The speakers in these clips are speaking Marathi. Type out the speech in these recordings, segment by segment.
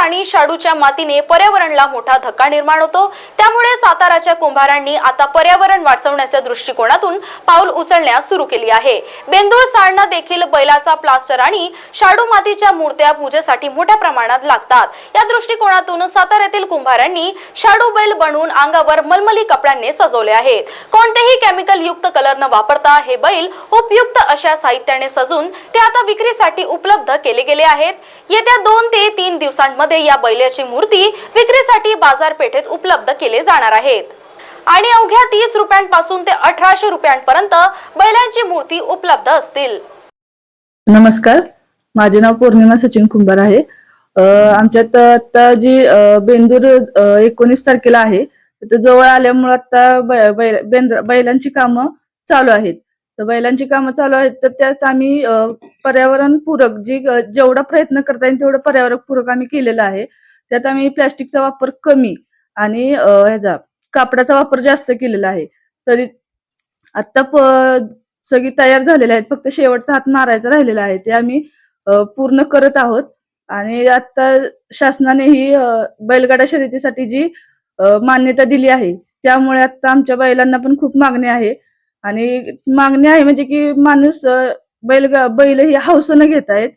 आणि शाडूच्या मातीने पर्यावरणाला मोठा धक्का निर्माण होतो. त्यामुळे साताराच्या कुंभारांनी आता पर्यावरण वाचवण्याच्या दृष्टिकोनातून पाऊल उचलण्यास सुरू केली आहे. बेंदूर साळणा देखील बैलाचा प्लास्टर आणि शाडू मातीच्या मूर्त्या पूजेसाठी मोठ्या प्रमाणात लागतात. या दृष्टिकोनातून साताऱ्यातील कुंभारांनी शाडू बैल बनवून अंगावर मलमली कपड्यांनी सजवले आहेत. कोणतेही केमिकल युक्त कलर न वापरता हे बैल उपयुक्त अशा साहित्याने सजून ते आता विक्रीसाठी उपलब्ध केले गेले आहेत. येत्या दोन ते तीन दिवसांमध्ये या बैलाची मूर्ती विक्रीसाठी बाजारपेठेत उपलब्ध केले जाणार आहेत. आणि अवघ्या तीस रुपयांपासून ते अठराशे रुपयांपर्यंत बैलांची मूर्ती उपलब्ध असतील. नमस्कार. माझे नाव पौर्णिमा सचिन कुंभार आहे. आमच्यात आता जी बेंदूर एकोणीस तारखेला आहे तर जवळ आल्यामुळे आता बैलांची कामं चालू आहेत. तर बैलांची कामं चालू आहेत. तर त्यात आम्ही पर्यावरणपूरक जी जेवढा प्रयत्न करता येईल तेवढं पर्यावरणपूरक आम्ही केलेला आहे. त्यात आम्ही प्लॅस्टिकचा वापर कमी आणि ह्याचा कापडाचा वापर जास्त केलेला आहे. तरी आता प- सगळी तयार झालेली आहेत. फक्त शेवटचा हात मारायचा राहिलेला आहे. ते आम्ही पूर्ण करत आहोत. आणि आता शासनाने ही बैलगाडा शर्यतीसाठी जी मान्यता दिली आहे. त्यामुळे आता आमच्या बैलांना पण खूप मागणी आहे. आणि मागणी आहे म्हणजे की माणूस बैल बैल ही हौसनं घेत आहेत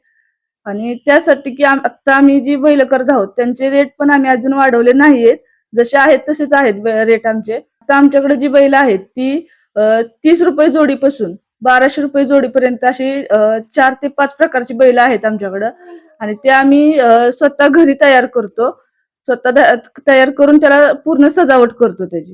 आणि त्यासाठी की आता आम्ही जी बैल करत आहोत त्यांचे रेट पण आम्ही अजून वाढवले नाहीयेत. जसे आहेत तसेच आहेत रेट आमचे. आता आमच्याकडे जी बैल आहेत ती तीस रुपये जोडीपासून बाराशे रुपये जोडीपर्यंत अशी चार ते पाच प्रकारची बैल आहेत आमच्याकडं. आणि ते आम्ही स्वतः घरी तयार करतो. स्वतः तयार करून त्याला पूर्ण सजावट करतो त्याची.